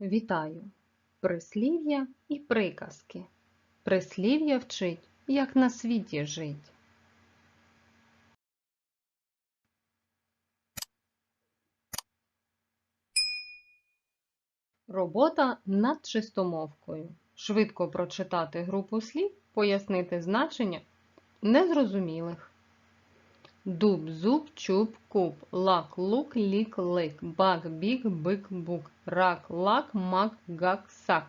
Вітаю! Прислів'я і приказки. Прислів'я вчить, як на світі жить. Робота над чистомовкою. Швидко прочитати групу слів, пояснити значення незрозумілих. Дуб, зуб, чуб, куб, лак, лук, лік, лик, бак, біг, бик, бук, рак, лак, мак, гак, сак,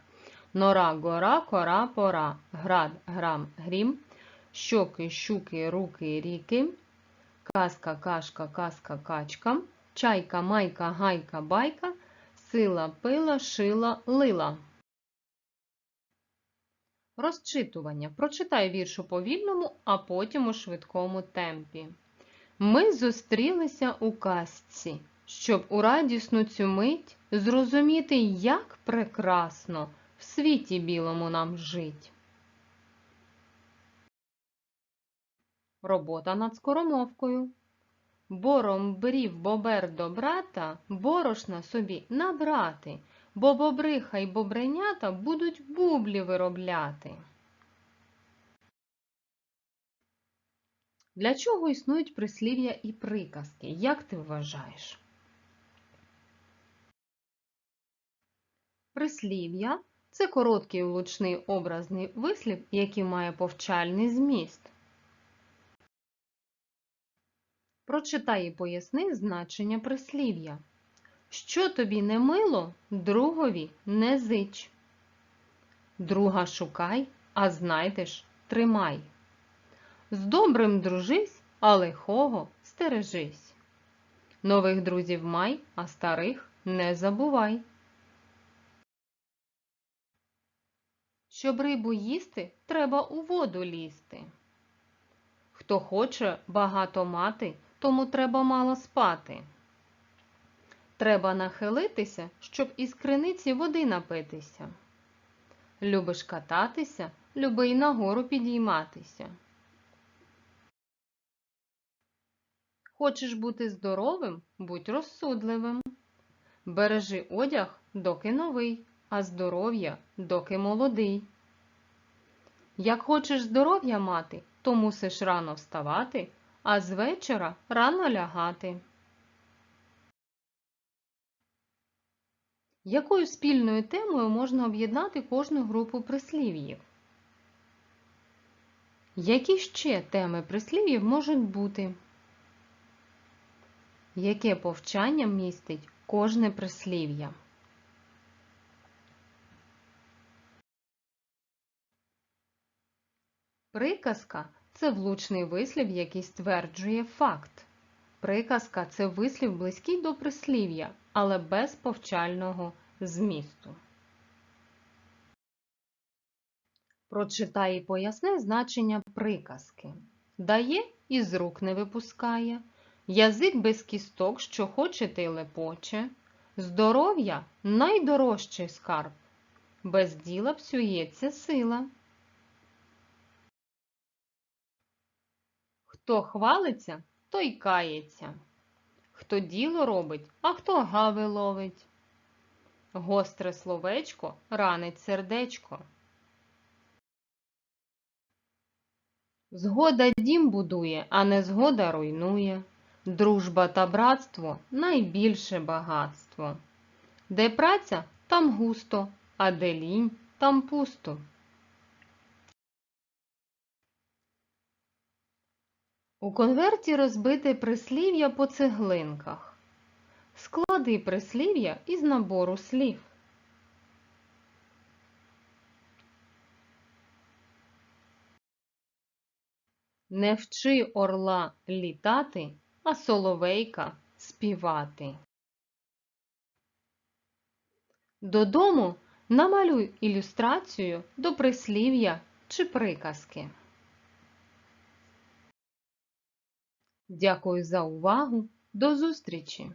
нора, гора, кора, пора, град, грам, грім, щоки, щуки, руки, ріки, казка, кашка, казка, качка, чайка, майка, гайка, байка, сила, пила, шила, лила. Розчитування. Прочитай вірш у повільному, а потім у швидкому темпі. Ми зустрілися у казці, щоб у радісну цю мить зрозуміти, як прекрасно в світі білому нам жить. Робота над скоромовкою. Бором брів бобер до брата, борошна собі набрати, бо бобриха й бобренята будуть бублі виробляти. Для чого існують прислів'я і приказки? Як ти вважаєш? Прислів'я це короткий влучний образний вислів, який має повчальний зміст. Прочитай і поясни значення прислів'я. Що тобі не мило, другові не зич. Друга шукай, а знайдеш тримай. З добрим дружись, а лихого стережись. Нових друзів май, а старих не забувай. Щоб рибу їсти, треба у воду лізти. Хто хоче багато мати, тому треба мало спати. Треба нахилитися, щоб із криниці води напитися. Любиш кататися, люби й нагору підійматися. Хочеш бути здоровим, будь розсудливим. Бережи одяг, доки новий, а здоров'я, доки молодий. Як хочеш здоров'я мати, то мусиш рано вставати, а з вечора рано лягати. Якою спільною темою можна об'єднати кожну групу прислів'їв? Які ще теми прислів'їв можуть бути? Яке повчання містить кожне прислів'я? Приказка це влучний вислів, який стверджує факт. Приказка це вислів близький до прислів'я, але без повчального змісту. Прочитай і поясни значення приказки. Дає і з рук не випускає. Язик без кісток, що хоче ти лепоче. Здоров'я найдорожчий скарб. Без діла псується сила. Хто хвалиться, той кається. Хто діло робить, а хто гави ловить. Гостре словечко ранить сердечко. Згода дім будує, а не згода руйнує. Дружба та братство найбільше багатство. Де праця, там густо, а де лінь, там пусто. У конверті розбите прислів'я по цеглинках. Склади прислів'я із набору слів. Не вчи орла літати, а соловейка співати. Додому намалюй ілюстрацію до прислів'я чи приказки. Дякую за увагу. До зустрічі!